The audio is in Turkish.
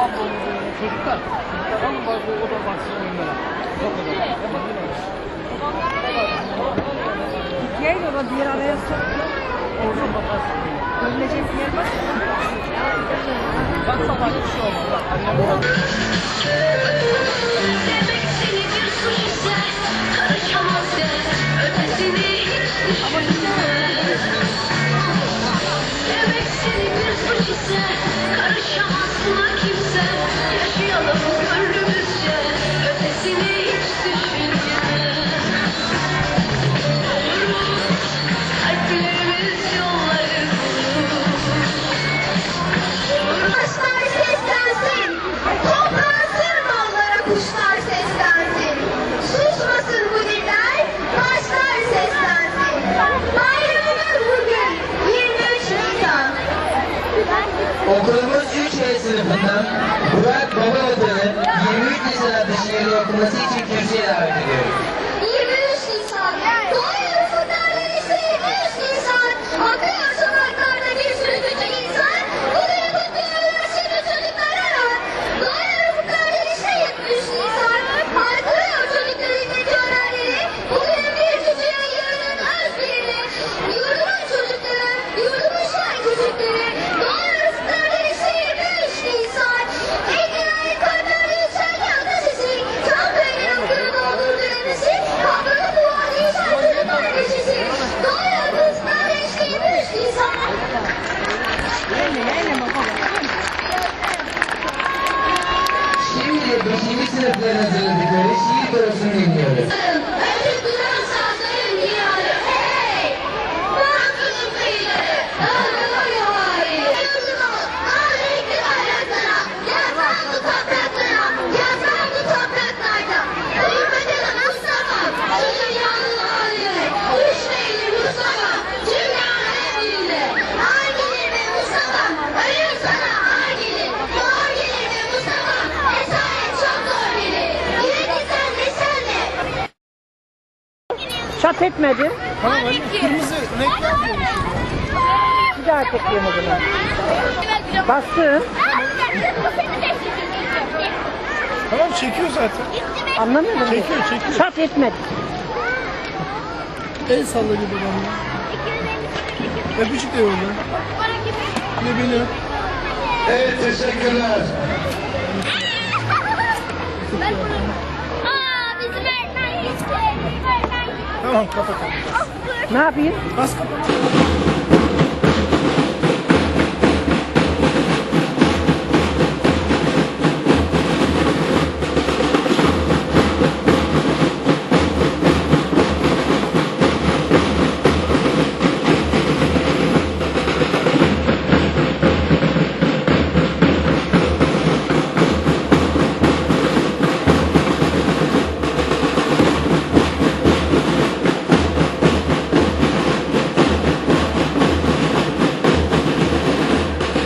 Tamam bu çocuklar. Onun bazı o da baksın onlara. O kadar. Tamam değil? Gel baba bir araya sok. Oradan bakarsın. Görülecek bir yer var. Bak baba hiç şey olmaz. Annem orada. Okulumuz 3 sınıfından Burak Babaoğlu yeni sinirler hazırladıkları şiir bölümünü dinliyoruz. Kat etmedi. Tamam anne kırmızı renk yapmıyor. Bir daha tekliyorum o zaman. Bastın. Tamam çekiyor zaten. Anlamıyorum. Çekiyor çekiyor. Kat etmedi. El salla gibi bana. Öpücük de yolda. Ne beni. Evet teşekkürler. Tamam kapatalım. Ne yapayım? Bas kapat.